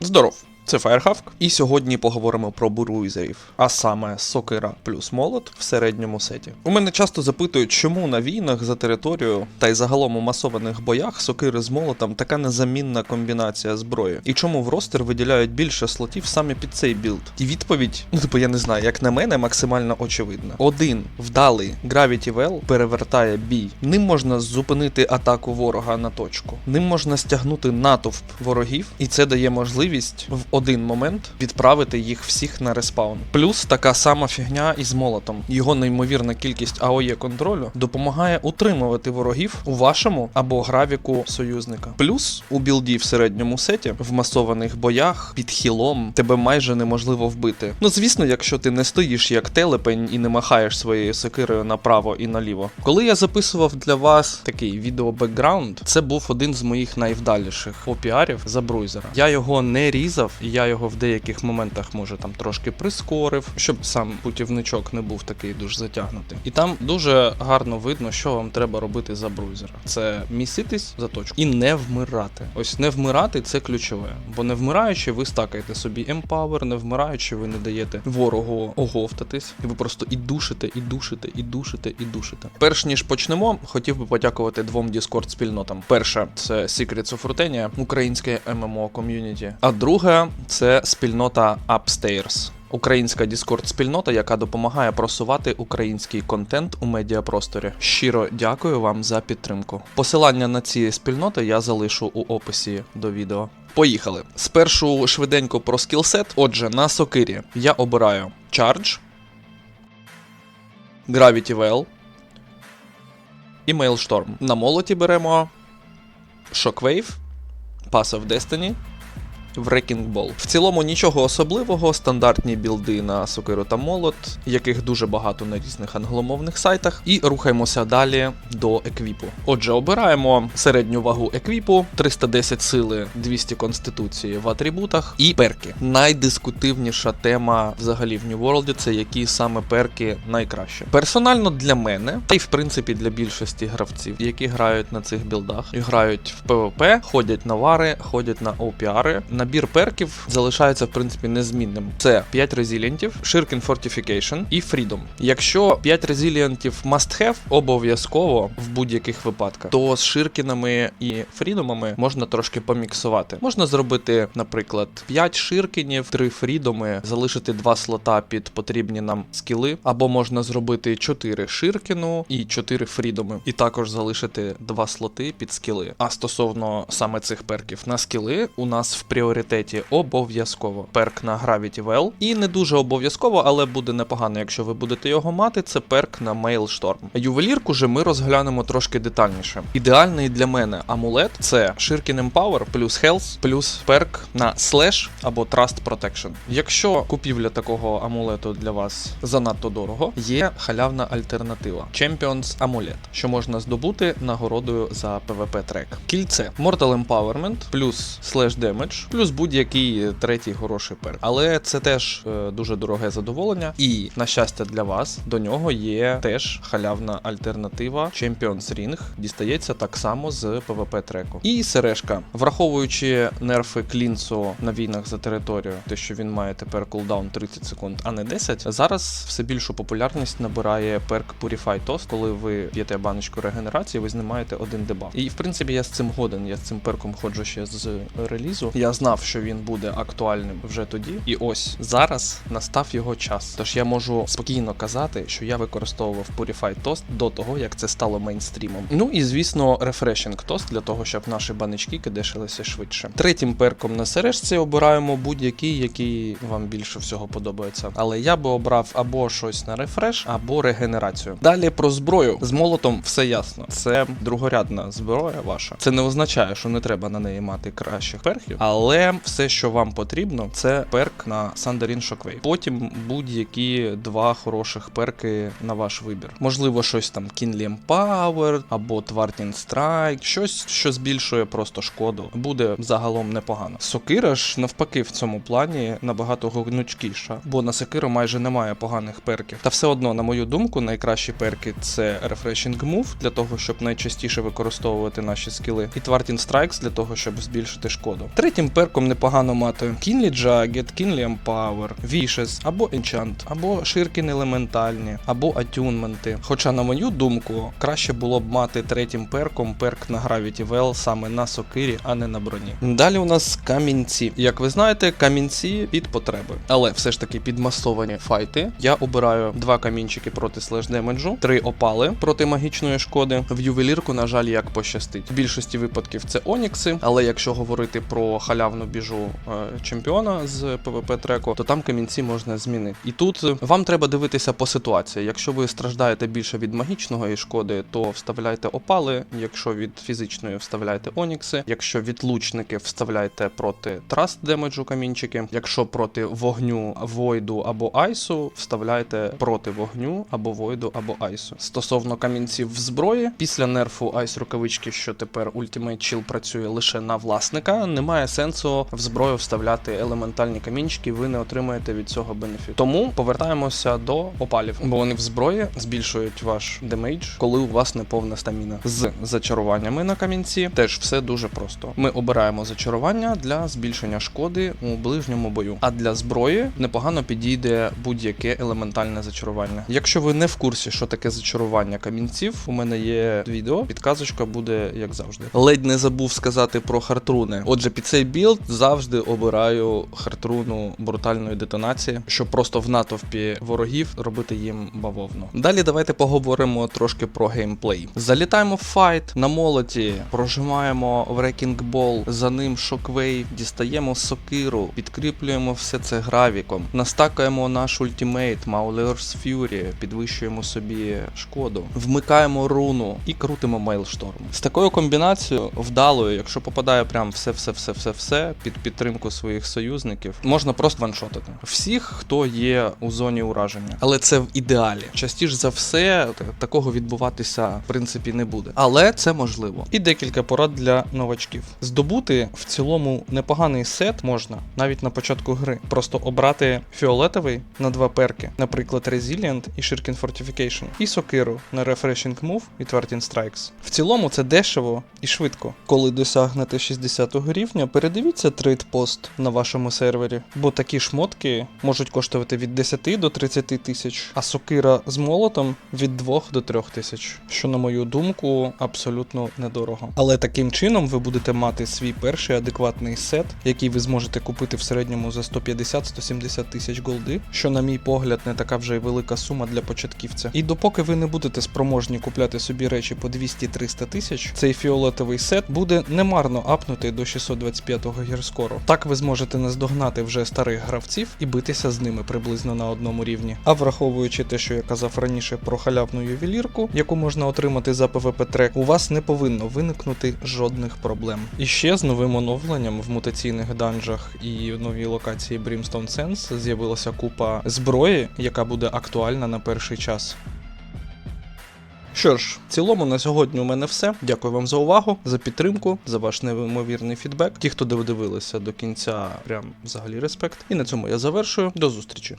Здоров! Це Фаєрхавк, і сьогодні поговоримо про буруйзерів, а саме сокира плюс молот в середньому сеті. У мене часто запитують, чому на війнах за територію та й загалом у масованих боях сокири з молотом така незамінна комбінація зброї, і чому в ростер виділяють більше слотів саме під цей білд. І відповідь, ну типу я не знаю, як на мене, максимально очевидна. Один вдалий Gravity Well перевертає бій. Ним можна зупинити атаку ворога на точку. Ним можна стягнути натовп ворогів, і це дає можливість в один момент відправити їх всіх на респаун. Плюс така сама фігня із молотом. Його неймовірна кількість АОЄ контролю допомагає утримувати ворогів у вашому або гравіку союзника. Плюс у білді в середньому сеті в масованих боях під хілом тебе майже неможливо вбити. Ну звісно, якщо ти не стоїш як телепень і не махаєш своєю сокирою направо і наліво. Коли я записував для вас такий відео-бекграунд, це був один з моїх найвдаліших опіарів за бруйзера. Я його не різав, я його в деяких моментах може там трошки прискорив, щоб сам путівничок не був такий дуже затягнутий. І там дуже гарно видно, що вам треба робити за бруйзера. Це міситись за точку і не вмирати. Ось не вмирати це ключове, бо не вмираючи, ви стакаєте собі емпавер, не вмираючи, ви не даєте ворогу оговтатись, і ви просто і душите, і душите, і душите, і душите. Перш ніж почнемо, хотів би подякувати двом Discord спільнотам. Перша це Secrets of Rutenia, українське ММО ком'юніті. А друга це спільнота Upstairs. Українська Discord спільнота, яка допомагає просувати український контент у медіапросторі. Щиро дякую вам за підтримку. Посилання на ці спільноти я залишу у описі до відео. Поїхали. Спершу швиденько про скілсет. Отже, на сокирі я обираю Charge, Gravity Well і Mailstorm. На молоті беремо Shockwave, Pass of Destiny, Wrecking Ball. В цілому нічого особливого, стандартні білди на сокиру та молот, яких дуже багато на різних англомовних сайтах. І рухаємося далі до еквіпу. Отже, обираємо середню вагу еквіпу, 310 сили, 200 конституції в атрибутах і перки. Найдискутивніша тема взагалі в New World це які саме перки найкраще. Персонально для мене, та й в принципі для більшості гравців, які грають на цих білдах, грають в PvP, ходять на вари, ходять на OPR. Набір перків залишається в принципі незмінним. Це 5 резилієнтів, Shirkin Fortification і Freedom. Якщо 5 резилієнтів must have, обов'язково в будь-яких випадках, то з ширкінами і фрідомами можна трошки поміксувати. Можна зробити, наприклад, 5 ширкінів, 3 фрідоми, залишити 2 слота під потрібні нам скіли, або можна зробити 4 ширкіну і 4 фрідоми, і також залишити 2 слоти під скіли. А стосовно саме цих перків на скіли, у нас в пріоритеті обов'язково перк на Gravity Well. І не дуже обов'язково, але буде непогано, якщо ви будете його мати. Це перк на Mailstorm. Ювелірку же ми розглянемо трошки детальніше. Ідеальний для мене амулет це Shirkin Empower плюс Health плюс перк на Slash або Trust Protection. Якщо купівля такого амулету для вас занадто дорого, є халявна альтернатива Champions Amulet, що можна здобути нагородою за PvP трек. Кільце Mortal Empowerment плюс Slash Damage, плюс будь-який третій хороший перк. Але це теж е, дуже дороге задоволення. І на щастя для вас до нього є теж халявна альтернатива Champions Ring. Дістається так само з PvP треку. І сережка, враховуючи нерфи клінсу на війнах за територію, те, що він має тепер кулдаун 30 секунд, а не 10, зараз все більшу популярність набирає перк Purify Toast, коли ви п'єте баночку регенерації, ви знімаєте один дебаф. І в принципі я з цим годен. Я з цим перком ходжу ще з релізу. Я знав, що він буде актуальним вже тоді. І ось зараз настав його час. Тож я можу спокійно казати, що я використовував Purify Toast до того, як це стало мейнстрімом. Ну і звісно, Refreshing Toast для того, щоб наші баночки кидешилися швидше. Третім перком на сережці обираємо будь-який, який вам більше всього подобається. Але я би обрав або щось на рефреш, або регенерацію. Далі про зброю з молотом все ясно. Це другорядна зброя ваша. Це не означає, що не треба на неї мати кращих перків, але все, що вам потрібно, це перк на Sandarin Shockwave. Потім будь-які два хороших перки на ваш вибір. Можливо, щось там Kinley Empower або Twardin Strike, щось, що збільшує просто шкоду. Буде загалом непогано. Сокира ж навпаки в цьому плані набагато гнучкіша, бо на Сокиру майже немає поганих перків. Та все одно, на мою думку, найкращі перки це Refreshing Move для того, щоб найчастіше використовувати наші скіли, і Twardin Strikes для того, щоб збільшити шкоду. Третім перком перком непогано мати Keenly Jagged, Keenly Empower, Vicious або Enchant, або Ширкін елементальні, або атюнменти. Хоча, на мою думку, краще було б мати третім перком перк на Gravity Well саме на сокирі, а не на броні. Далі у нас камінці. Як ви знаєте, камінці під потреби. Але все ж таки під масовані файти я обираю два камінчики проти слеш демеджу, три опали проти магічної шкоди. В ювелірку, на жаль, як пощастить. В більшості випадків це онікси, але якщо говорити про халявну біжу е, чемпіона з ПВП треку, то там камінці можна змінити. І тут е, вам треба дивитися по ситуації. Якщо ви страждаєте більше від магічного і шкоди, то вставляйте опали. Якщо від фізичної вставляйте онікси. Якщо від лучників вставляйте проти траст демеджу камінчики. Якщо проти вогню, войду або айсу, вставляйте проти вогню або войду або айсу. Стосовно камінців в зброї, після нерфу айс рукавички, що тепер Ultimate Chill працює лише на власника, немає сенсу в зброю вставляти елементальні камінчики, ви не отримаєте від цього бенефіт. Тому повертаємося до опалів, бо вони в зброї збільшують ваш демейдж, коли у вас не повна стаміна. З зачаруваннями на камінці теж все дуже просто. Ми обираємо зачарування для збільшення шкоди у ближньому бою. А для зброї непогано підійде будь-яке елементальне зачарування. Якщо ви не в курсі, що таке зачарування камінців, у мене є відео, підказочка буде як завжди. Ледь не забув сказати про хартруни. Отже, під цей білд завжди обираю хартруну брутальної детонації, щоб просто в натовпі ворогів робити їм бавовну. Далі давайте поговоримо трошки про геймплей. Залітаємо в файт на молоті, прожимаємо в Ball, за ним шоквейв, дістаємо сокиру, підкріплюємо все це гравіком, настакаємо наш ультимейт Mauler's Fury, підвищуємо собі шкоду, вмикаємо руну і крутимо Mailstorm. З такою комбінацією вдалою, якщо попадає прям все, все, все, все, все під підтримку своїх союзників, можна просто ваншотити всіх, хто є у зоні ураження. Але це в ідеалі. Частіше за все такого відбуватися в принципі не буде. Але це можливо. І декілька порад для новачків. Здобути в цілому непоганий сет можна навіть на початку гри. Просто обрати фіолетовий на два перки, наприклад, Resilient і Shirkin Fortification, і сокиру на Refreshing Move і Twardin Strikes. В цілому це дешево і швидко. Коли досягнете 60 го рівня, передивіться трейдпост на вашому сервері, бо такі шмотки можуть коштувати від 10 до 30 тисяч, а сокира з молотом від 2 до 3 тисяч, що, на мою думку, абсолютно недорого. Але таким чином ви будете мати свій перший адекватний сет, який ви зможете купити в середньому за 150-170 тисяч голди, що, на мій погляд, не така вже й велика сума для початківця. І допоки ви не будете спроможні купляти собі речі по 200-300 тисяч, цей фіолетовий сет буде немарно апнутий до 625-го гірскору. Так ви зможете наздогнати вже старих гравців і битися з ними приблизно на одному рівні. А враховуючи те, що я казав раніше про халявну ювелірку, яку можна отримати за PvP трек, у вас не повинно виникнути жодних проблем. І ще з новим оновленням в мутаційних данжах і в новій локації Brimstone Sense з'явилася купа зброї, яка буде актуальна на перший час. Що ж, в цілому на сьогодні у мене все. Дякую вам за увагу, за підтримку, за ваш неймовірний фідбек. Ті, хто додивилися до кінця, прям взагалі респект. І на цьому я завершую. До зустрічі.